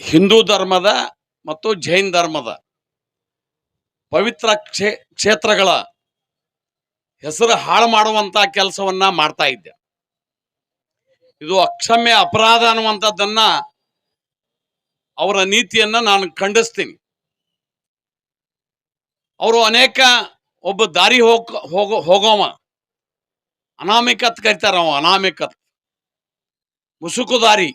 ಹಿಂದೂ ಧರ್ಮದ ಮತ್ತು ಜೈನ್ ಧರ್ಮದ ಪವಿತ್ರ ಕ್ಷೇ, ಕ್ಷೇತ್ರಗಳ ಹೆಸರು ಹಾಳು ಮಾಡುವಂತ ಕೆಲಸವನ್ನ ಮಾಡ್ತಾ ಇದ್ದೆ. ಇದು ಅಕ್ಷಮ್ಯ ಅಪರಾಧ ಅನ್ನುವಂಥದ್ದನ್ನ ಅವರ ನೀತಿಯನ್ನ ನಾನು ಖಂಡಿಸ್ತೀನಿ. ಅವರು ಅನೇಕ ಒಬ್ಬ ದಾರಿ ಹೋಗ, ಹೋಗೋ, ಹೋಗೋವ. ಅನಾಮಿಕತ್ ಕರಿತಾರ ಅನಾಮಿಕತ್. ಮುಸುಕು ದಾರಿ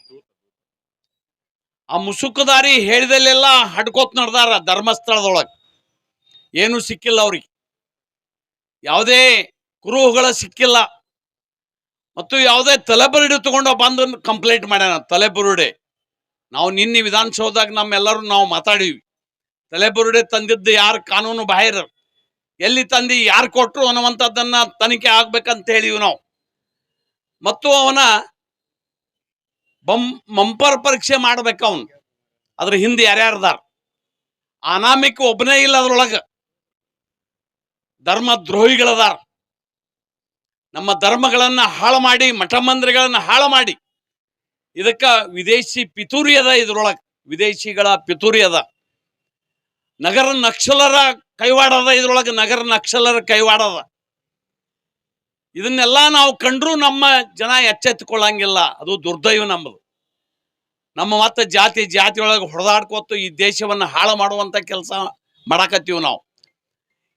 ಆ ಮುಸುಕುದಾರಿ ಹೇಳಿದಲ್ಲೆಲ್ಲ ಹಡ್ಕೋತ್ ನಡೆದಾರ ಧರ್ಮಸ್ಥಳದೊಳಗೆ. ಏನು ಸಿಕ್ಕಿಲ್ಲ ಅವ್ರಿಗೆ. ಯಾವುದೇ ಕುರುಹುಗಳ ಸಿಕ್ಕಿಲ್ಲ. ಮತ್ತು ಯಾವುದೇ ತಲೆಬುರುಡೆ ತಗೊಂಡು ಬಂದು ಕಂಪ್ಲೇಂಟ್ ಮಾಡ್ಯಾನ ತಲೆಬುರುಡೆ. ನಾವು ನಿನ್ನೆ ವಿಧಾನಸೌಧದಾಗ ನಮ್ಮೆಲ್ಲರೂ ನಾವು ಮಾತಾಡೀವಿ. ತಲೆಬುರುಡೆ ತಂದಿದ್ದು ಯಾರು ಕಾನೂನು ಬಾಹಿರ ಎಲ್ಲಿ ತಂದು ಯಾರು ಕೊಟ್ಟರು ಅನ್ನುವಂಥದ್ದನ್ನು ತನಿಖೆ ಆಗ್ಬೇಕಂತ ಹೇಳಿವಿ ನಾವು. ಮತ್ತು ಅವನ ಬಂ, ಮಂಪರ್ ಪರೀಕ್ಷೆ ಮಾಡ್ಬೇಕು ಅವನು. ಅದ್ರ ಹಿಂದೆ ಯಾರ್ಯಾರದಾರ ಅನಾಮಿಕ ಒಬ್ಬನೇ ಇಲ್ಲ ಅದ್ರೊಳಗ. ಧರ್ಮ ದ್ರೋಹಿಗಳದಾರ. ನಮ್ಮ ಧರ್ಮಗಳನ್ನ ಹಾಳು ಮಾಡಿ, ಮಠ ಮಂದಿರಗಳನ್ನು ಹಾಳು ಮಾಡಿ. ಇದಕ್ಕ ವಿದೇಶಿ ಪಿತೂರಿ ಅದ ಇದ್ರೊಳಗ. ವಿದೇಶಿಗಳ ಪಿತೂರಿ ಅದ. ನಗರ ನಕ್ಷಲರ ಕೈವಾಡದ ಇದ್ರೊಳಗೆ, ನಗರ ನಕ್ಷಲರ ಕೈವಾಡ ಅದ. ಇದನ್ನೆಲ್ಲ ನಾವು ಕಂಡ್ರೂ ನಮ್ಮ ಜನ ಎಚ್ಚೆತ್ತುಕೊಳ್ಳಂಗಿಲ್ಲ ಅದು ದುರ್ದೈವ ನಮ್ಮದು ನಮ್ಮ ಮತ್ತೆ ಜಾತಿ, ಜಾತಿಯೊಳಗೆ ಹೊಡೆದಾಡ್ಕೋತು ಈ ದೇಶವನ್ನ ಹಾಳು ಮಾಡುವಂತ ಕೆಲಸ ಮಾಡಾಕತ್ತೀವಿ ನಾವು.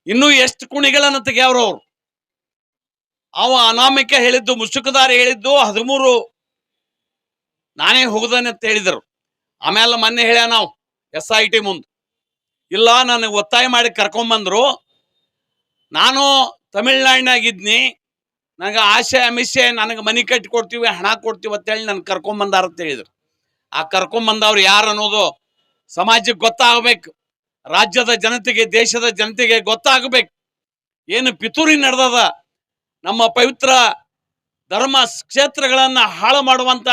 ಇನ್ನೂ ಎಷ್ಟು ಕುಣಿಗಳನ್ನ ಅವ್ರು? ಅವ ಅನಾಮಿಕ ಹೇಳಿದ್ದು, ಮುಸುಕದಾರಿ ಹೇಳಿದ್ದು, ಹದಿಮೂರು ನಾನೇ ಹೋಗುದಾನೆ ಅಂತ ಹೇಳಿದರು. ಆಮೇಲೆ ಮೊನ್ನೆ ಹೇಳ್ಯ ನಾವು, ಎಸ್ ಐ ಟಿ ಮುಂದೆ. ಇಲ್ಲ, ನನಗೆ ಒತ್ತಾಯ ಮಾಡಿ ಕರ್ಕೊಂಬಂದರು. ನಾನು ತಮಿಳ್ನಾಡಿನಾಗಿದ್ನಿ ನನಗೆ ಆಸೆ ಅಮಿಷೆ ನನಗೆ ಮನೆ ಕಟ್ಟಿ ಕೊಡ್ತೀವಿ, ಹಣ ಕೊಡ್ತೀವಿ ಅಂತೇಳಿ ನನ್ಗೆ ಕರ್ಕೊಂಬಂದಾರ ಅಂತ ಹೇಳಿದ್ರು. ಆ ಕರ್ಕೊಂಬಂದವ್ರು ಯಾರು ಅನ್ನೋದು ಸಮಾಜಕ್ಕೆ ಗೊತ್ತಾಗಬೇಕು. ರಾಜ್ಯದ ಜನತೆಗೆ, ದೇಶದ ಜನತೆಗೆ ಗೊತ್ತಾಗಬೇಕು. ಏನು ಪಿತೂರಿ ನಡೆದದ. ನಮ್ಮ ಪವಿತ್ರ ಧರ್ಮ ಕ್ಷೇತ್ರಗಳನ್ನು ಹಾಳು ಮಾಡುವಂತ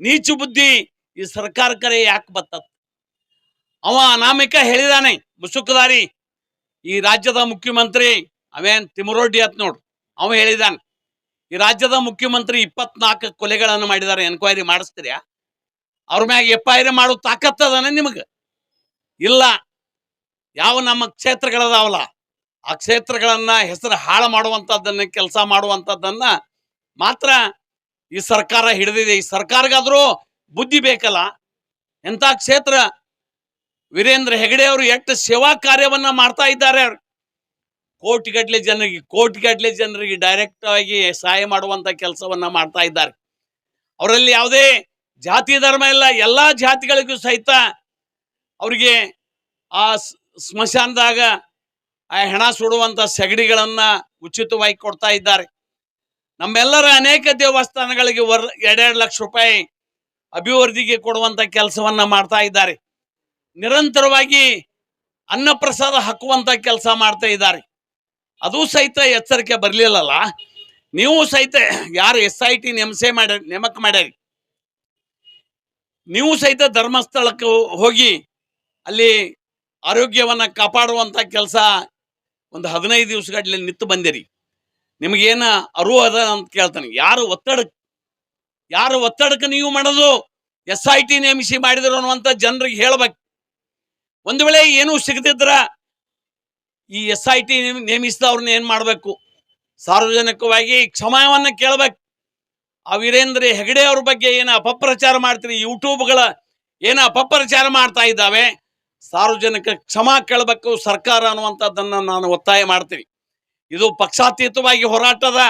ನೀಚು ಬುದ್ಧಿ ಈ ಸರ್ಕಾರಕ್ಕರೆ ಯಾಕೆ ಬತ್ತ ಅವ ಅನಾಮಿಕ ಹೇಳಿದಾನೆ, ಮುಸುಕುದಾರಿ. ಈ ರಾಜ್ಯದ ಮುಖ್ಯಮಂತ್ರಿ, ಅವೇನ್ ತಿಮರೋಡ್ಡಿ ಅತ್ ನೋಡು, ಅವ ಹೇಳಿದಾನೆ. ಈ ರಾಜ್ಯದ ಮುಖ್ಯಮಂತ್ರಿ ಇಪ್ಪತ್ನಾಲ್ಕು ಕೊಲೆಗಳನ್ನು ಮಾಡಿದ್ದಾರೆ ಎನ್ಕ್ವೈರಿ ಮಾಡಿಸ್ತೀರಾ? ಅವ್ರ ಮ್ಯಾಗ ಎಫ್ ಐ ಆರ್ ಮಾಡೋ ತಾಕತ್ತದನ ನಿಮಗೆ? ಇಲ್ಲ. ಯಾವ ನಮ್ಮ ಕ್ಷೇತ್ರಗಳದಾವಲ್ಲ? ಆ ಕ್ಷೇತ್ರಗಳನ್ನ ಹೆಸರು ಹಾಳು ಮಾಡುವಂಥದ್ದನ್ನ ಕೆಲಸ ಮಾಡುವಂಥದ್ದನ್ನ ಮಾತ್ರ ಈ ಸರ್ಕಾರ ಹಿಡಿದಿದೆ. ಈ ಸರ್ಕಾರಗಾದ್ರೂ ಬುದ್ಧಿ ಬೇಕಲ್ಲ? ಎಂಥ ಕ್ಷೇತ್ರ? ವೀರೇಂದ್ರ ಹೆಗಡೆ ಅವರು ಎಷ್ಟು ಸೇವಾ ಕಾರ್ಯವನ್ನ ಮಾಡ್ತಾ ಇದ್ದಾರೆ ಅವ್ರು. ಕೋಟಿಗಟ್ಟಲೆ ಜನರಿಗೆ ಕೋಟಿಗಟ್ಟಲೆ ಜನರಿಗೆ ಡೈರೆಕ್ಟ್ ಆಗಿ ಸಹಾಯ ಮಾಡುವಂತ ಕೆಲಸವನ್ನ ಮಾಡ್ತಾ ಇದ್ದಾರೆ. ಅವರಲ್ಲಿ ಯಾವುದೇ ಜಾತಿ ಧರ್ಮ ಇಲ್ಲ, ಎಲ್ಲಾ ಜಾತಿಗಳಿಗೂ ಸಹಿತ ಅವರಿಗೆ ಆ ಸ್ಮಶಾನದಾಗ ಆ ಹೆಣ ಸುಡುವಂತ ಸೆಗಡಿಗಳನ್ನ ಉಚಿತವಾಗಿ ಕೊಡ್ತಾ ಇದ್ದಾರೆ. ನಮ್ಮೆಲ್ಲರ ಅನೇಕ ದೇವಸ್ಥಾನಗಳಿಗೆ ವರ್, ಎರಡೆರಡು ಲಕ್ಷ ರೂಪಾಯಿ ಅಭಿವೃದ್ಧಿಗೆ ಕೊಡುವಂತ ಕೆಲಸವನ್ನ ಮಾಡ್ತಾ ಇದ್ದಾರೆ. ನಿರಂತರವಾಗಿ ಅನ್ನಪ್ರಸಾದ ಹಾಕುವಂಥ ಕೆಲಸ ಮಾಡ್ತಾ ಇದ್ದಾರೆ. ಅದು ಸಹಿತ ಎಚ್ಚರಿಕೆ ಬರಲಿಲ್ಲಲ್ಲ. ನೀವು ಸಹಿತ ಯಾರು ಎಸ್ ಐ ಟಿ ನೇಮಸೆ ಮಾಡ, ನೇಮಕ ಮಾಡ್ಯಾರಿ. ನೀವು ಸಹಿತ ಧರ್ಮಸ್ಥಳಕ್ಕೆ ಹೋಗಿ ಅಲ್ಲಿ ಆರೋಗ್ಯವನ್ನ ಕಾಪಾಡುವಂತ ಕೆಲಸ ಒಂದು ಹದಿನೈದು ದಿವಸಗಟ್ಟಲೆ ನಿಂತು ಬಂದಿರಿ. ನಿಮಗೇನ ಅರಿವು ಅದ ಅಂತ ಕೇಳ್ತಾನೆ. ಯಾರು ಒತ್ತಡ, ಯಾರು ಒತ್ತಡಕ್ಕೆ ನೀವು ಮಾಡೋದು? ಎಸ್ ಐ ಟಿ ನೇಮಿಸಿ ಮಾಡಿದ್ರು ಅನ್ನುವಂಥ ಜನರಿಗೆ ಹೇಳ್ಬೇಕು. ಒಂದು ವೇಳೆ ಏನೂ ಸಿಗದಿದ್ರ ಈ ಎಸ್ ಐ ಟಿ ನೇಮಿಸಿದವ್ರನ್ನ ಏನ್ ಮಾಡಬೇಕು? ಸಾರ್ವಜನಿಕವಾಗಿ ಕ್ಷಮಾವನ್ನ ಕೇಳ್ಬೇಕು. ಆ ವೀರೇಂದ್ರ ಹೆಗಡೆ ಅವ್ರ ಬಗ್ಗೆ ಏನು ಅಪಪ್ರಚಾರ ಮಾಡ್ತೀರಿ? ಯೂಟ್ಯೂಬ್ಗಳ ಏನು ಅಪಪ್ರಚಾರ ಮಾಡ್ತಾ ಇದ್ದಾವೆ? ಸಾರ್ವಜನಿಕ ಕ್ಷಮಾ ಕೇಳಬೇಕು ಸರ್ಕಾರ ಅನ್ನುವಂಥದ್ದನ್ನ ನಾನು ಒತ್ತಾಯ ಮಾಡ್ತೀನಿ. ಇದು ಪಕ್ಷಾತೀತವಾಗಿ ಹೋರಾಟದ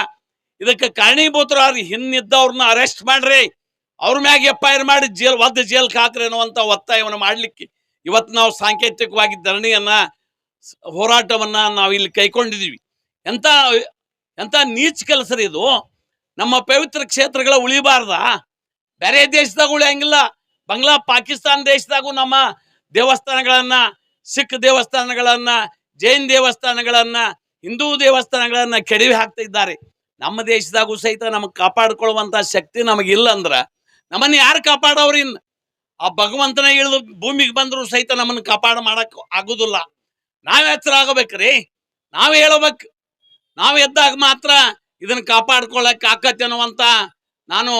ಇದಕ್ಕೆ ಕಾರಣೀಭೂತರಾಗಿ ಹಿಂದಿದ್ದವ್ರನ್ನ ಅರೆಸ್ಟ್ ಮಾಡ್ರಿ. ಅವ್ರ ಮ್ಯಾಗ ಎಫ್ ಐ ಮಾಡಿ ಜೇಲ್, ಒದ್ದು ಜೇಲ್ಗೆ ಹಾಕ್ರಿ ಅನ್ನುವಂಥ ಒತ್ತಾಯವನ್ನು ಮಾಡ್ಲಿಕ್ಕೆ ಇವತ್ತು ನಾವು ಸಾಂಕೇತಿಕವಾಗಿ ಧರಣಿಯನ್ನ ಹೋರಾಟವನ್ನ ನಾವು ಇಲ್ಲಿ ಕೈಕೊಂಡಿದ್ದೀವಿ ಎಂತ ಎಂತ ನೀಚ್ ಕೆಲಸ ಇದು. ನಮ್ಮ ಪವಿತ್ರ ಕ್ಷೇತ್ರಗಳ ಉಳಿಬಾರ್ದ. ಬೇರೆ ದೇಶದಾಗ ಉಳಿಯಂಗಿಲ್ಲ. ಬಂಗ್ಲಾ ಪಾಕಿಸ್ತಾನ ದೇಶದಾಗೂ ನಮ್ಮ ದೇವಸ್ಥಾನಗಳನ್ನ, ಸಿಖ್ ದೇವಸ್ಥಾನಗಳನ್ನ, ಜೈನ್ ದೇವಸ್ಥಾನಗಳನ್ನ, ಹಿಂದೂ ದೇವಸ್ಥಾನಗಳನ್ನ ಕೆಡವಿ ಹಾಕ್ತಾ ಇದ್ದಾರೆ ನಮ್ಮ ದೇಶದಾಗೂ ಸಹಿತ ನಮಗೆ ಕಾಪಾಡ್ಕೊಳ್ಳುವಂತ ಶಕ್ತಿ ನಮಗಿಲ್ಲ ಅಂದ್ರೆ ನಮ್ಮನ್ನ ಯಾರು ಕಾಪಾಡೋರಿನ್ ಆ ಭಗವಂತನ ಇಳಿದು ಭೂಮಿಗೆ ಬಂದರೂ ಸಹಿತ ನಮ್ಮನ್ನು ಕಾಪಾಡ ಮಾಡಕ್ ಆಗುದಿಲ್ಲ. ನಾವ್ ಎಚ್ಚರ ಆಗಬೇಕ್ರಿ. ನಾವ್ ಹೇಳಬೇಕು. ನಾವ್ ಎದ್ದಾಗ ಮಾತ್ರ ಇದನ್ನ ಕಾಪಾಡ್ಕೊಳ್ಳಕ್ ಆಕತ್ತೆ ಅನ್ನುವಂತ ನಾನು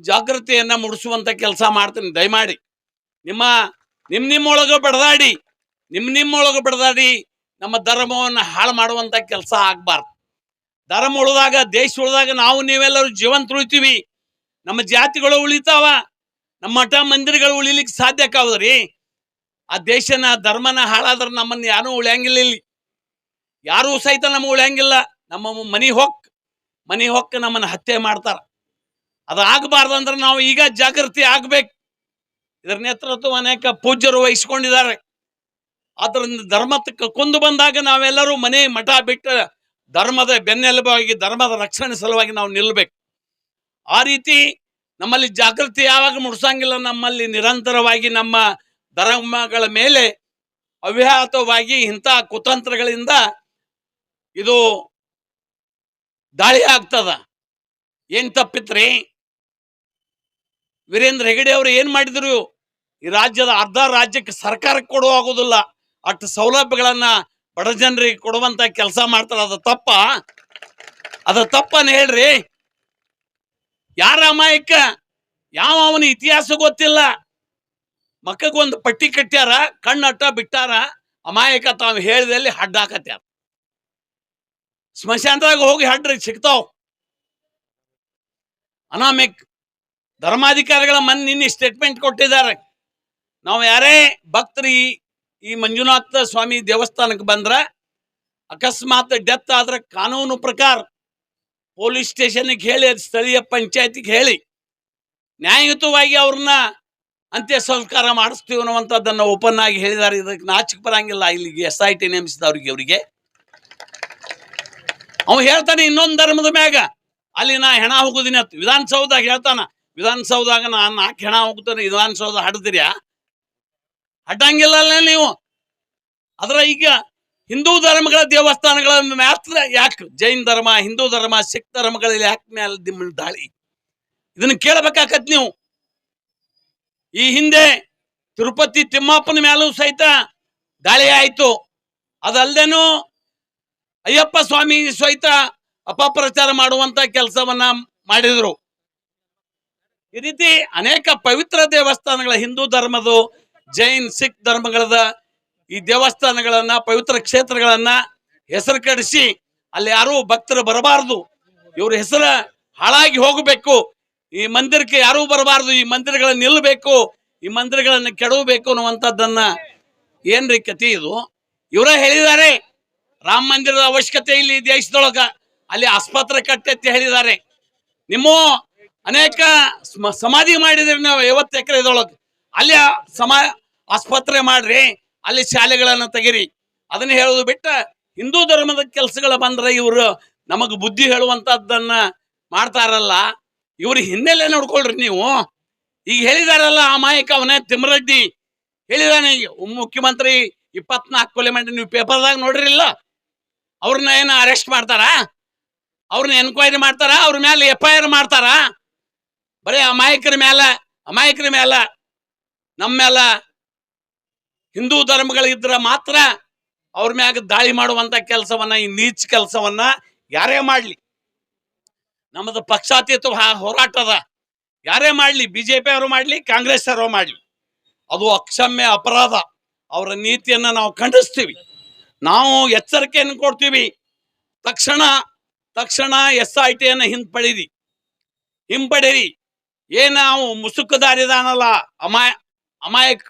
ಜಾಗೃತಿಯನ್ನ ಮೂಡಿಸುವಂತ ಕೆಲಸ ಮಾಡ್ತೀನಿ. ದಯಮಾಡಿ. ನಿಮ್ಮ, ನಿಮ್ ನಿಮ್ಮೊಳಗ ಬಡದಾಡಿ, ನಿಮ್ ನಿಮ್ಮೊಳಗ ಬಡದಾಡಿ ನಮ್ಮ ಧರ್ಮವನ್ನು ಹಾಳು ಮಾಡುವಂತ ಕೆಲಸ ಆಗ್ಬಾರ್ದು. ಧರ್ಮ ಉಳಿದಾಗ, ದೇಶ ಉಳಿದಾಗ ನಾವು ನೀವೆಲ್ಲರೂ ಜೀವಂತ ಉಳಿತೀವಿ ನಮ್ಮ ಜಾತಿಗಳು ಉಳಿತಾವ. ನಮ್ಮ ಮಠ ಮಂದಿರಗಳು ಉಳಿಲಿಕ್ಕೆ ಸಾಧ್ಯಕ್ಕಾವದ್ರಿ ಆ ದೇಶನ ಧರ್ಮನ ಹಾಳಾದ್ರೆ ನಮ್ಮನ್ನು ಯಾರೂ ಉಳಿಯಂಗಿಲ್ಲ ಇಲ್ಲಿ. ಯಾರೂ ಸಹಿತ ನಮ್ಮ ಉಳಿಯಂಗಿಲ್ಲ. ನಮ್ಮ ಮನಿ ಹೊಕ್, ಮನಿ ಹೊಕ್ಕ ನಮ್ಮನ್ನು ಹತ್ಯೆ ಮಾಡ್ತಾರ. ಅದು ಆಗಬಾರ್ದು ಅಂದ್ರೆ ನಾವು ಈಗ ಜಾಗೃತಿ ಆಗ್ಬೇಕು. ಇದರ ನೇತೃತ್ವ ಅನೇಕ ಪೂಜ್ಯರು ವಹಿಸ್ಕೊಂಡಿದ್ದಾರೆ. ಅದರಿಂದ ಧರ್ಮಕ್ಕೆ ಕೊಂದು ಬಂದಾಗ ನಾವೆಲ್ಲರೂ ಮನೆ ಮಠ ಬಿಟ್ಟು ಧರ್ಮದ ಬೆನ್ನೆಲುಬಾಗಿ ಧರ್ಮದ ರಕ್ಷಣೆ ಸಲುವಾಗಿ ನಾವು ನಿಲ್ಲಬೇಕು ಆ ರೀತಿ ನಮ್ಮಲ್ಲಿ ಜಾಗೃತಿ ಯಾವಾಗ ಮುಡ್ಸಂಗಿಲ್ಲ, ನಮ್ಮಲ್ಲಿ ನಿರಂತರವಾಗಿ ನಮ್ಮ ಧರ್ಮಗಳ ಮೇಲೆ ಅವ್ಯಾಹತವಾಗಿ ಇಂಥ ಕುತಂತ್ರಗಳಿಂದ ಇದು ದಾಳಿ ಆಗ್ತದ. ಏನ್ ತಪ್ಪಿತ್ರಿ? ವೀರೇಂದ್ರ ಹೆಗಡೆ ಅವರು ಏನ್ ಮಾಡಿದ್ರು? ಈ ರಾಜ್ಯದ ಅರ್ಧ ರಾಜ್ಯಕ್ಕೆ ಸರ್ಕಾರಕ್ಕೆ ಕೊಡುವ ಆಗುದಿಲ್ಲ. ಅಷ್ಟು ಸೌಲಭ್ಯಗಳನ್ನ ಬಡ ಜನರಿಗೆ ಕೊಡುವಂತ ಕೆಲಸ ಮಾಡ್ತಾರ. ಅದು ತಪ್ಪ. ಅದ ತಪ್ಪನ ಹೇಳ್ರಿ. ಯಾರ ಅಮಾಯಕ? ಯಾವ ಅವನ ಇತಿಹಾಸ ಗೊತ್ತಿಲ್ಲ. ಮಕ್ಕಗೊಂದು ಪಟ್ಟಿ ಕಟ್ಟ್ಯಾರ, ಕಣ್ಣಟ್ಟ ಬಿಟ್ಟಾರ, ಅಮಾಯಕ ತಾವು ಹೇಳಿದಲ್ಲಿ ಹಡ್ಡ ಹಾಕತ್ಯಾರ. ಸ್ಮಶಾನದಾಗ ಹೋಗಿ ಹಡ್ರಿ ಸಿಗ್ತಾವ್. ಅನಾಮಿಕ್ ಧರ್ಮಾಧಿಕಾರಿಗಳ ಮನ್ ನಿನ್ನೆ ಸ್ಟೇಟ್ಮೆಂಟ್ ಕೊಟ್ಟಿದ್ದಾರೆ. ನಾವು ಯಾರೇ ಭಕ್ತರಿ ಈ ಮಂಜುನಾಥ ಸ್ವಾಮಿ ದೇವಸ್ಥಾನಕ್ಕೆ ಬಂದ್ರ, ಅಕಸ್ಮಾತ್ ಡೆತ್ ಆದ್ರೆ ಕಾನೂನು ಪ್ರಕಾರ ಪೊಲೀಸ್ ಸ್ಟೇಷನ್ಗೆ ಹೇಳಿ, ಅದು ಸ್ಥಳೀಯ ಪಂಚಾಯತಿಗೆ ಹೇಳಿ, ನ್ಯಾಯಯುತವಾಗಿ ಅವ್ರನ್ನ ಅಂತ್ಯ ಸಂಸ್ಕಾರ ಮಾಡಿಸ್ತೀವಿ ಅನ್ನುವಂಥದ್ದನ್ನು ಓಪನ್ ಆಗಿ ಹೇಳಿದ್ದಾರೆ ಇದಕ್ಕೆ ನಾಚಿಕೆ ಬರಂಗಿಲ್ಲ. ಇಲ್ಲಿಗೆ ಎಸ್ ಐ ಟಿ ನೇಮಿಸಿದವ್ರಿಗೆ ಅವರಿಗೆ. ಅವ ಹೇಳ್ತಾನೆ ಇನ್ನೊಂದು ಧರ್ಮದ ಮ್ಯಾಗ. ಅಲ್ಲಿ ನಾ ಹೆಣ ಹೋಗುದಿನ ಅಂತ. ವಿಧಾನಸೌಧದಾಗ ಹೇಳ್ತಾನ. ವಿಧಾನಸೌಧದಾಗ ನಾ ನಾಲ್ಕು ಹೆಣ ಹೋಗ್ತಾನೆ. ವಿಧಾನಸೌಧ ಹಡ್ದಿರ್ಯಾ? ಹಡ್ಡಂಗಿಲ್ಲ ನೀವು. ಅದ್ರ ಈಗ ಹಿಂದೂ ಧರ್ಮಗಳ ದೇವಸ್ಥಾನಗಳ ಮಾತ್ರ ಯಾಕೆ ಜೈನ್ ಧರ್ಮ, ಹಿಂದೂ ಧರ್ಮ, ಸಿಖ್ ಧರ್ಮಗಳಲ್ಲಿ ಯಾಕೆ ಮೇಲೆ ದಾಳಿ? ಇದನ್ನ ಕೇಳಬೇಕಾಕತ್ ನೀವು. ಈ ಹಿಂದೆ ತಿರುಪತಿ ತಿಮ್ಮಪ್ಪನ ಮೇಲೂ ಸಹಿತ ದಾಳಿ ಆಯ್ತು. ಅದಲ್ಲದೇನು ಅಯ್ಯಪ್ಪ ಸ್ವಾಮಿ ಸಹಿತ ಅಪಪ್ರಚಾರ ಮಾಡುವಂತ ಕೆಲಸವನ್ನ ಮಾಡಿದ್ರು. ಈ ರೀತಿ ಅನೇಕ ಪವಿತ್ರ ದೇವಸ್ಥಾನಗಳ ಹಿಂದೂ ಧರ್ಮದ ಜೈನ್, ಸಿಖ್ ಧರ್ಮಗಳದ ಈ ದೇವಸ್ಥಾನಗಳನ್ನ, ಪವಿತ್ರ ಕ್ಷೇತ್ರಗಳನ್ನ ಹೆಸರು ಕಡಿಸಿ ಅಲ್ಲಿ ಯಾರು ಭಕ್ತರು ಬರಬಾರದು. ಇವ್ರ ಹೆಸರು ಹಾಳಾಗಿ ಹೋಗಬೇಕು. ಈ ಮಂದಿರಕ್ಕೆ ಯಾರೂ ಬರಬಾರದು. ಈ ಮಂದಿರಗಳನ್ನ ನಿಲ್ಲಬೇಕು. ಈ ಮಂದಿರಗಳನ್ನು ಕೆಡವಬೇಕು ಅನ್ನುವಂಥದ್ದನ್ನ ಏನ್ರಿ ಕತಿ ಇದು? ಇವರೇ ಹೇಳಿದ್ದಾರೆ. ರಾಮ ಮಂದಿರದ ಅವಶ್ಯಕತೆ ಇಲ್ಲಿ ದೇಶದೊಳಗ. ಅಲ್ಲಿ ಆಸ್ಪತ್ರೆ ಕಟ್ಟೆತ್ತಿ ಹೇಳಿದ್ದಾರೆ. ನಿಮ್ಮ ಅನೇಕ ಸ್ಮ- ಸಮಾಧಿ ಮಾಡಿದ್ರಿ ನಾವು ಐವತ್ತು ಎಕರೆದೊಳಗೆ ಅಲ್ಲಿ ಸಮಾ, ಆಸ್ಪತ್ರೆ ಮಾಡ್ರಿ. ಅಲ್ಲಿ ಶಾಲೆಗಳನ್ನು ತೆಗಿರಿ. ಅದನ್ನ ಹೇಳೋದು ಬಿಟ್ಟ ಹಿಂದೂ ಧರ್ಮದ ಕೆಲಸಗಳು ಬಂದ್ರೆ ಇವರು ನಮಗ್ ಬುದ್ಧಿ ಹೇಳುವಂತದ್ದನ್ನ ಮಾಡ್ತಾರಲ್ಲ. ಇವ್ರ ಹಿನ್ನೆಲೆ ನೋಡ್ಕೊಳ್ರಿ ನೀವು. ಈಗ ಹೇಳಿದಾರಲ್ಲ ಆ ಮಾಯಕ ಅವನೇ ತಿಮ್ಮರೆಡ್ಡಿ ಹೇಳಿದಾನೆ ಮುಖ್ಯಮಂತ್ರಿ ಇಪ್ಪತ್ನಾಲ್ಕು ಕೊಲೆ ಮಾಡಿ ನೀವು ಪೇಪರ್ದಾಗ ನೋಡ್ರಿಲ್ಲ. ಅವ್ರನ್ನ ಏನು ಅರೆಸ್ಟ್ ಮಾಡ್ತಾರ? ಅವ್ರನ್ನ ಎನ್ಕ್ವೈರಿ ಮಾಡ್ತಾರ? ಅವ್ರ ಮೇಲೆ ಎಫ್ ಐ ಆರ್ ಮಾಡ್ತಾರ? ಬರೀ ಅಮಾಯಕರ ಮೇಲೆ ಅಮಾಯಕರ ಮೇಲೆ ನಮ್ಮ ಮೇಲೆ ಹಿಂದೂ ಧರ್ಮಗಳಿದ್ರೆ ಮಾತ್ರ ಅವ್ರ ಮ್ಯಾಗ ದಾಳಿ ಮಾಡುವಂತ ಕೆಲಸವನ್ನ, ಈ ನೀಚ್ ಕೆಲಸವನ್ನ ಯಾರೇ ಮಾಡ್ಲಿ. ನಮ್ಮದು ಪಕ್ಷಾತೀತ ಹೋರಾಟ ಅದ. ಯಾರೇ ಮಾಡ್ಲಿ ಬಿಜೆಪಿ ಅವರು ಮಾಡ್ಲಿ ಕಾಂಗ್ರೆಸ್ ಅವರು ಮಾಡ್ಲಿ. ಅದು ಅಕ್ಷಮ್ಯ ಅಪರಾಧ. ಅವರ ನೀತಿಯನ್ನ ನಾವು ಖಂಡಿಸ್ತೀವಿ. ನಾವು ಎಚ್ಚರಿಕೆಯನ್ನು ಕೊಡ್ತೀವಿ. ತಕ್ಷಣ ತಕ್ಷಣ ಎಸ್ ಐ ಟಿಯನ್ನು ಹಿಂಪಡೀರಿ ಹಿಂಪಡೀರಿ ಏನು ನಾವು ಮುಸುಕುದಾರಿದಾನಲ್ಲ, ಅಮಾಯ, ಅಮಾಯಕ್,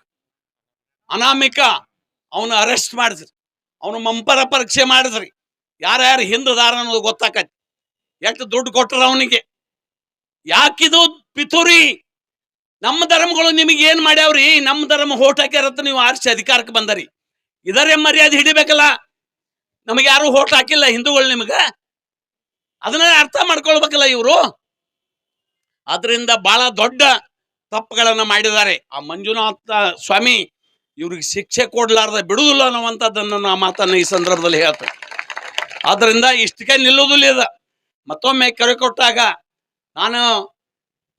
ಅನಾಮಿಕ, ಅವನು ಅರೆಸ್ಟ್ ಮಾಡಿದ್ರಿ. ಅವನು ಮಂಪರ ಪರೀಕ್ಷೆ ಮಾಡಿದ್ರಿ. ಯಾರ್ಯಾರು ಹಿಂದದಾರ ಅನ್ನೋದು ಗೊತ್ತಾಕತಿ. ಎಷ್ಟು ದುಡ್ಡು ಕೊಟ್ಟರು ಅವನಿಗೆ? ಯಾಕಿದು ಪಿತೂರಿ? ನಮ್ಮ ಧರ್ಮಗಳು ನಿಮಗೆ ಏನ್ ಮಾಡ್ಯಾವ್ರಿ? ನಮ್ಮ ಧರ್ಮ ಹೋಟ್ ಹಾಕ್ಯಾರತ್ತ ನೀವು ಆರಿಸಿ ಅಧಿಕಾರಕ್ಕೆ ಬಂದರಿ. ಇದರೇ ಮರ್ಯಾದೆ ಹಿಡಿಬೇಕಲ್ಲ? ನಮಗೆ ಯಾರು ಹೋಟ್ ಹಾಕಿಲ್ಲ ಹಿಂದೂಗಳು ನಿಮಗ? ಅದನ್ನ ಅರ್ಥ ಮಾಡ್ಕೊಳ್ಬೇಕಲ್ಲ ಇವರು? ಅದರಿಂದ ಬಹಳ ದೊಡ್ಡ ತಪ್ಪುಗಳನ್ನ ಮಾಡಿದ್ದಾರೆ. ಆ ಮಂಜುನಾಥ ಸ್ವಾಮಿ ಇವ್ರಿಗೆ ಶಿಕ್ಷೆ ಕೊಡ್ಲಾರ್ದ ಬಿಡುದಿಲ್ಲ ಅನ್ನುವಂಥದ್ದನ್ನು ನಾ ಮಾತನ್ನ ಈ ಸಂದರ್ಭದಲ್ಲಿ ಹೇಳ್ತೇನೆ. ಆದ್ರಿಂದ ಇಷ್ಟಕ್ಕೆ ನಿಲ್ಲೋದಿಲ್ಲ ಇದು. ಮತ್ತೊಮ್ಮೆ ಕರೆ ಕೊಟ್ಟಾಗ ನಾನು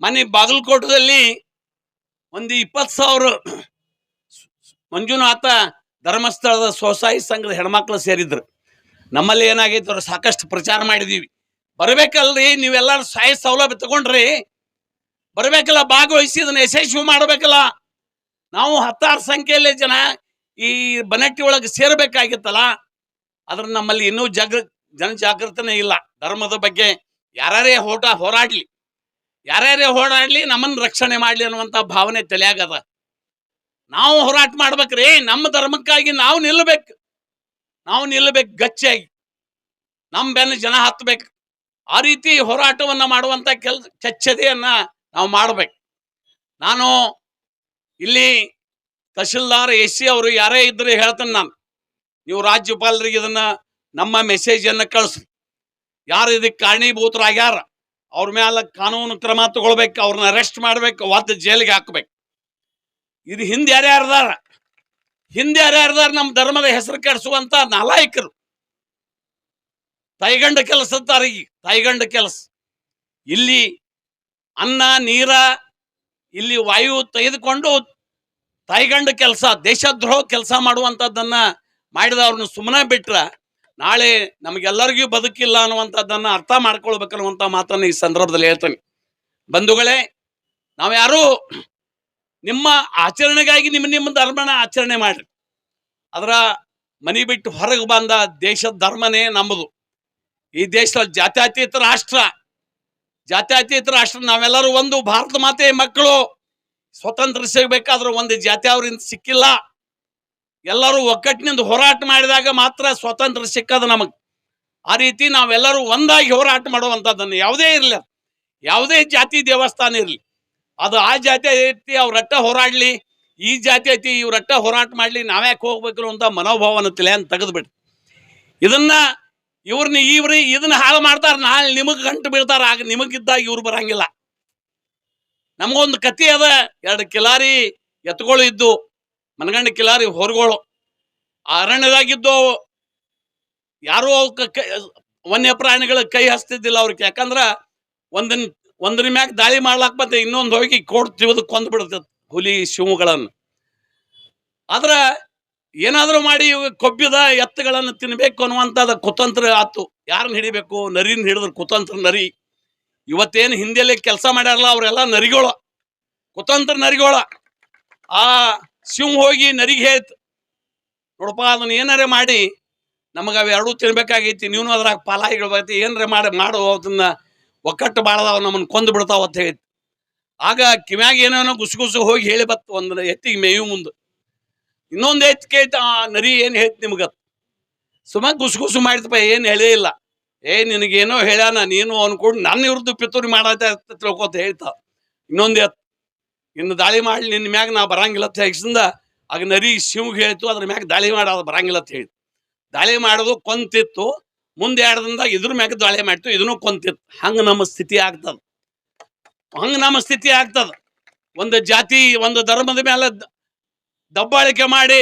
ಮನೆ ಬಾಗಲಕೋಟದಲ್ಲಿ ಒಂದು ಇಪ್ಪತ್ತು ಸಾವಿರ ಮಂಜುನಾಥ ಧರ್ಮಸ್ಥಳದ ಸ್ವಸಹಾಯ ಸಂಘದ ಹೆಣ್ಮಕ್ಳು ಸೇರಿದ್ರು. ನಮ್ಮಲ್ಲಿ ಏನಾಗೈತೆ ಅವ್ರು ಸಾಕಷ್ಟು ಪ್ರಚಾರ ಮಾಡಿದೀವಿ. ಬರ್ಬೇಕಲ್ರಿ, ನೀವೆಲ್ಲರೂ ಸಹಾಯ ಸೌಲಭ್ಯ ತಗೊಂಡ್ರಿ. ಬರ್ಬೇಕಲ್ಲ, ಭಾಗವಹಿಸಿ, ಇದನ್ನ ಯಶಸ್ವಿ ಮಾಡಬೇಕಲ್ಲ. ನಾವು ಹತ್ತಾರು ಸಂಖ್ಯೆಯಲ್ಲಿ ಜನ ಈ ಬನಟ್ಟಿ ಒಳಗೆ ಸೇರ್ಬೇಕಾಗಿತ್ತಲ್ಲ. ಆದ್ರೆ ನಮ್ಮಲ್ಲಿ ಇನ್ನೂ ಜಾಗೃ ಜನಜಾಗೃತನೇ ಇಲ್ಲ. ಧರ್ಮದ ಬಗ್ಗೆ ಯಾರ್ಯಾರೇ ಹೋಟ ಹೋರಾಡ್ಲಿ, ಯಾರ್ಯಾರೇ ಹೋರಾಡ್ಲಿ ನಮ್ಮನ್ನ ರಕ್ಷಣೆ ಮಾಡ್ಲಿ ಅನ್ನುವಂತ ಭಾವನೆ ತಲೆಯಾಗದ. ನಾವು ಹೋರಾಟ ಮಾಡ್ಬೇಕ್ರಿ, ನಮ್ಮ ಧರ್ಮಕ್ಕಾಗಿ ನಾವು ನಿಲ್ಲಬೇಕು ನಾವು ನಿಲ್ಲಬೇಕು ಗಚ್ಚಿಯಾಗಿ. ನಮ್ಮ ಬೆನ್ನ ಜನ ಹತ್ಬೇಕು. ಆ ರೀತಿ ಹೋರಾಟವನ್ನು ಮಾಡುವಂತ ಕೆಲ್ ಚಚ್ಚದೆಯನ್ನ ನಾವು ಮಾಡ್ಬೇಕು. ನಾನು ಇಲ್ಲಿ ತಹಶೀಲ್ದಾರ್ ಎಸ್ ಸಿ ಅವರು ಯಾರೇ ಇದ್ರೆ ಹೇಳ್ತೇನೆ ನಾನು. ನೀವು ರಾಜ್ಯಪಾಲರಿಗೆ ಇದನ್ನ ನಮ್ಮ ಮೆಸೇಜ್ ಅನ್ನ ಕಳಿಸ್ರಿ. ಯಾರು ಇದಕ್ಕೆ ಕಾರಣೀಭೂತರಾಗ್ಯಾರ? ಅವ್ರ ಮೇಲೆ ಕಾನೂನು ಕ್ರಮ ತಗೊಳ್ಬೇಕು, ಅವ್ರನ್ನ ಅರೆಸ್ಟ್ ಮಾಡ್ಬೇಕು ವಾದ ಜೈಲಿಗೆ ಹಾಕ್ಬೇಕು. ಇದು ಹಿಂದೆ ಯಾರ್ಯಾರದಾರ ಹಿಂದೆ ಯಾರ್ಯಾರದಾರ ನಮ್ಮ ಧರ್ಮದ ಹೆಸರು ಕೆಡಿಸುವಂತ ನಾಲಾಯಕರು. ತೈಗಂಡ ಕೆಲಸದಾರಿಗೆ ತೈಗಂಡ ಕೆಲಸ. ಇಲ್ಲಿ ಅನ್ನ, ನೀರ, ಇಲ್ಲಿ ವಾಯು ತೆಗೆದುಕೊಂಡು ತೈಗಂಡ ಕೆಲಸ, ದೇಶದ್ರೋಹ ಕೆಲಸ ಮಾಡುವಂಥದ್ದನ್ನ ಮಾಡಿದವ್ರನ್ನ ಸುಮ್ಮನೆ ಬಿಟ್ರ ನಾಳೆ ನಮಗೆಲ್ಲರಿಗೂ ಬದುಕಿಲ್ಲ ಅನ್ನುವಂಥದ್ದನ್ನ ಅರ್ಥ ಮಾಡ್ಕೊಳ್ಬೇಕನ್ನುವಂಥ ಮಾತನ್ನು ಈ ಸಂದರ್ಭದಲ್ಲಿ ಹೇಳ್ತೇನೆ. ಬಂಧುಗಳೇ ನಾವು ಯಾರು ನಿಮ್ಮ ಆಚರಣೆಗಾಗಿ ನಿಮ್ಮ ನಿಮ್ಮ ಧರ್ಮನ ಆಚರಣೆ ಮಾಡ್ರಿ. ಅದರ ಮನಿ ಬಿಟ್ಟು ಹೊರಗೆ ಬಂದ ದೇಶದ ಧರ್ಮನೇ ನಮ್ಮದು. ಈ ದೇಶದಲ್ಲಿ ಜಾತ್ಯತೀತ ರಾಷ್ಟ್ರ ಜಾತ್ಯತೀತ ರಾಷ್ಟ್ರ, ನಾವೆಲ್ಲರೂ ಒಂದು ಭಾರತ ಮಾತೆ ಮಕ್ಕಳು. ಸ್ವತಂತ್ರ ಸಿಗಬೇಕಾದ್ರೆ ಒಂದು ಜಾತಿ ಅವರಿಂದ ಸಿಕ್ಕಿಲ್ಲ. ಎಲ್ಲರೂ ಒಕ್ಕಟ್ಟಿನಿಂದ ಹೋರಾಟ ಮಾಡಿದಾಗ ಮಾತ್ರ ಸ್ವಾತಂತ್ರ್ಯ ಸಿಕ್ಕದು ನಮಗೆ. ಆ ರೀತಿ ನಾವೆಲ್ಲರೂ ಒಂದಾಗಿ ಹೋರಾಟ ಮಾಡುವಂಥದ್ದನ್ನು ಯಾವುದೇ ಇರಲಿ, ಯಾವುದೇ ಜಾತಿ ದೇವಸ್ಥಾನ ಇರಲಿ, ಅದು ಆ ಜಾತಿ ಐತಿ, ಅವ್ರ ರಟ್ಟ ಹೋರಾಡ್ಲಿ, ಈ ಜಾತಿ ಐತಿ ಇವ್ರಟ್ಟ ಹೋರಾಟ ಮಾಡ್ಲಿ, ನಾವ್ಯಾಕೆ ಹೋಗ್ಬೇಕು ಅಂತ ಮನೋಭಾವನ ಅಂತ ತೆಗೆದ್ಬಿಟ್ಟು ಇದನ್ನ ಇವ್ರನ್ನ ಇವ್ರಿ ಇದನ್ನ ಹಾಳು ಮಾಡ್ತಾರೆ, ನಾಳೆ ನಿಮಗೆ ಗಂಟು ಬೀಳ್ತಾರೆ, ಆಗ ನಿಮಗಿದ್ದಾಗ ಇವ್ರು ಬರಂಗಿಲ್ಲ. ನಮಗೊಂದು ಕತೆ ಅದ, ಎರಡು ಕಿಲಾರಿ ಎತ್ತುಗಳು ಇದ್ದು ಮನಗಂಡ ಕಿಲಾರಿ ಹೊರಗಳು. ಅರಣ್ಯದಾಗಿದ್ದು ಯಾರೂ ಅವಕ್ಕ ಕೈ ವನ್ಯ ಪ್ರಾಣಿಗಳ ಕೈ ಹಸ್ತಿದ್ದಿಲ್ಲ ಅವ್ರಿಗೆ. ಯಾಕಂದ್ರೆ ಒಂದನ್, ಒಂದ್ರ ಮ್ಯಾಗ ದಾಳಿ ಮಾಡ್ಲಾಕ್ ಮತ್ತೆ ಇನ್ನೊಂದು ಹೋಗಿ ಕೋಡ್ ತಿವಿದು ಕೊಂದು ಬಿಡುತ್ತೆ ಹುಲಿ, ಶಿವಗಳನ್ನು. ಆದ್ರೆ ಏನಾದರೂ ಮಾಡಿ ಕೊಬ್ಬಿದ ಎತ್ತುಗಳನ್ನು ತಿನ್ನಬೇಕು ಅನ್ನುವಂಥದ್ದು ಕುತಂತ್ರ ಆತು. ಯಾರನ್ನ ಹಿಡಿಬೇಕು? ನರಿನ ಹಿಡಿದ್ರು ಕುತಂತ್ರ ನರಿ. ಇವತ್ತೇನು ಹಿಂದೆಯಲ್ಲಿ ಕೆಲಸ ಮಾಡ್ಯಾರಲ್ಲ ಅವರೆಲ್ಲ ನರಿಗಳು. ಕುತಂತ್ರ ನರಿಗೋಳ. ಆ ಶಿವ್ ಹೋಗಿ ನರಿಗೆ ಹೇಳ್ತು, ನೋಡಪ್ಪ, ಅದನ್ನ ಏನಾರೇ ಮಾಡಿ, ನಮಗೆ ಅವೆರಡೂ ತಿನ್ಬೇಕಾಗೈತಿ ನೀವು ಅದ್ರಾಗ ಪಾಲಾಗಿಳ್ಬೈತಿ ಏನಾರ ಮಾಡಿ, ಮಾಡು, ಅದನ್ನ ಒಕ್ಕಟ್ಟು ಬಾಳದವ ನಮ್ಮನ್ನು ಕೊಂದು ಬಿಡ್ತಾವ ಅಂತ ಹೇಳಿ. ಆಗ ಕಿವ್ಯಾಗ ಏನೇನೋ ಗುಸುಗುಸು ಹೋಗಿ ಹೇಳಿ ಬತ್ತು ಒಂದು ಎತ್ತಿಗೆ ಮೇಯು ಮುಂದೆ. ಇನ್ನೊಂದು ಎತ್ತು ಕೇಳ್ತ, ಆ ನರಿ ಏನು ಹೇಳ್ತು ನಿಮ್ಗೆ? ಸುಮ್ಮ ಗುಸುಗುಸು ಮಾಡಿದಪ್ಪ ಏನು ಹೇಳೇ ಇಲ್ಲ. ಏ, ನಿನಗೇನೋ ಹೇಳ್ಯಾನ, ನೀನು ಅನ್ಕೊಂಡು ನನ್ನ ವಿರುದ್ಧ ಪಿತೂರಿ ಮಾಡತ್ತೆ ತಿಳ್ಕೊತ ಹೇಳ್ತಾವ ಇನ್ನೊಂದು ಎತ್ತು. ಇನ್ನು ದಾಳಿ ಮಾಡಿ ನಿನ್ನ ಮ್ಯಾಗ ನಾ ಬರಂಗಿಲ್ಲ ಅಂತ ಹೇಳಿಸಿಂದ ಆಗ ನರಿ ಶಿವ್ಗೆ ಹೇಳ್ತು, ಅದ್ರ ಮ್ಯಾಗ ದಾಳಿ ಮಾಡೋದು ಬರಂಗಿಲ್ಲ ಅಂತ ಹೇಳಿ ದಾಳಿ ಮಾಡೋದು ಕೊಂತಿತ್ತು, ಮುಂದೆ ಎರಡು ದಿನದಾಗ ಇದ್ರ ಮ್ಯಾಗ ದಾಳಿ ಮಾಡ್ತು, ಇದನ್ನು ಕೊಂತಿತ್ತು. ಹಂಗೆ ನಮ್ಮ ಸ್ಥಿತಿ ಆಗ್ತದ. ಹಂಗೆ ನಮ್ಮ ಸ್ಥಿತಿ ಆಗ್ತದ. ಒಂದು ಜಾತಿ, ಒಂದು ಧರ್ಮದ ಮೇಲೆ ದಬ್ಬಾಳಿಕೆ ಮಾಡಿ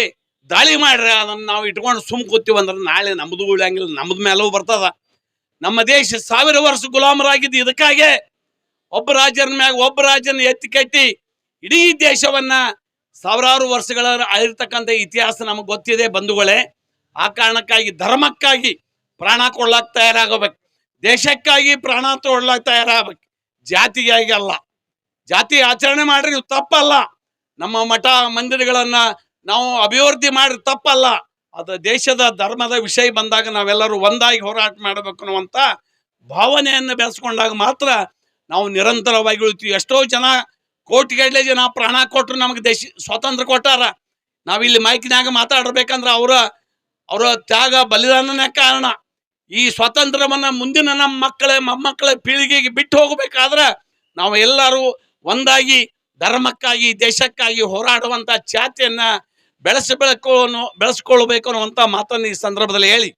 ದಾಳಿ ಮಾಡ್ರಿ ಅದನ್ನು ನಾವು ಇಟ್ಕೊಂಡು ಸುಮ್ ಕೂತೀವಿ ಅಂದ್ರೆ ನಾಳೆ ನಮ್ದು ಉಳಿಯಂಗಿಲ್ಲ ನಮ್ಮದ ಮೇಲೂ ಬರ್ತದ. ನಮ್ಮ ದೇಶ ಸಾವಿರ ವರ್ಷ ಗುಲಾಮರಾಗಿದ್ದು ಇದಕ್ಕಾಗೆ ಒಬ್ಬ ರಾಜನ ಮ್ಯಾಗ ಒಬ್ಬ ರಾಜನ ಎತ್ತಿ ಕಟ್ಟಿ ಇಡೀ ದೇಶವನ್ನ ಸಾವಿರಾರು ವರ್ಷಗಳ ಆಗಿರ್ತಕ್ಕಂಥ ಇತಿಹಾಸ ನಮಗೆ ಗೊತ್ತಿದೆ ಬಂಧುಗಳೇ. ಆ ಕಾರಣಕ್ಕಾಗಿ, ಧರ್ಮಕ್ಕಾಗಿ ಪ್ರಾಣ ಕೊಡ್ಲಾಕ್ ತಯಾರಾಗಬೇಕು. ದೇಶಕ್ಕಾಗಿ ಪ್ರಾಣ ತೊಡ್ಲಾಕ್ ತಯಾರಾಗಬೇಕು. ಜಾತಿಗಾಗಿ ಅಲ್ಲ. ಜಾತಿ ಆಚರಣೆ ಮಾಡ್ರಿ ನೀವು ತಪ್ಪಲ್ಲ. ನಮ್ಮ ಮಠ ಮಂದಿರಗಳನ್ನ ನಾವು ಅಭಿವೃದ್ಧಿ ಮಾಡ್ರಿ, ತಪ್ಪಲ್ಲ. ಅದು ದೇಶದ ಧರ್ಮದ ವಿಷಯ ಬಂದಾಗ ನಾವೆಲ್ಲರೂ ಒಂದಾಗಿ ಹೋರಾಟ ಮಾಡಬೇಕು ಅನ್ನುವಂಥ ಭಾವನೆಯನ್ನು ಬೆಳೆಸ್ಕೊಂಡಾಗ ಮಾತ್ರ ನಾವು ನಿರಂತರವಾಗಿ ಉಳಿತೀವಿ. ಎಷ್ಟೋ ಜನ ಕೋಟಿಗಟ್ಟಲೆ ಜನ ಪ್ರಾಣ ಕೊಟ್ಟರು ನಮಗೆ ದೇಶ ಸ್ವಾತಂತ್ರ್ಯ ಕೊಟ್ಟಾರ. ನಾವಿಲ್ಲಿ ಮೈಕ್ನಾಗ ಮಾತಾಡಬೇಕಂದ್ರೆ ಅವರ ಅವರ ತ್ಯಾಗ ಬಲಿದಾನನೇ ಕಾರಣ. ಈ ಸ್ವಾತಂತ್ರ್ಯವನ್ನು ಮುಂದಿನ ನಮ್ಮ ಮಕ್ಕಳ, ಮೊಮ್ಮಕ್ಕಳ ಪೀಳಿಗೆಗೆ ಬಿಟ್ಟು ಹೋಗಬೇಕಾದ್ರೆ ನಾವು ಎಲ್ಲರೂ ಒಂದಾಗಿ ಧರ್ಮಕ್ಕಾಗಿ, ದೇಶಕ್ಕಾಗಿ ಹೋರಾಡುವಂತ ಚಾತಿಯನ್ನ ಬೆಳೆಸಬೇಕು ಅನ್ನೋ ಬೆಳೆಸ್ಕೊಳ್ಬೇಕು ಅನ್ನುವಂಥ ಮಾತನ್ನು ಈ ಸಂದರ್ಭದಲ್ಲಿ ಹೇಳಿ.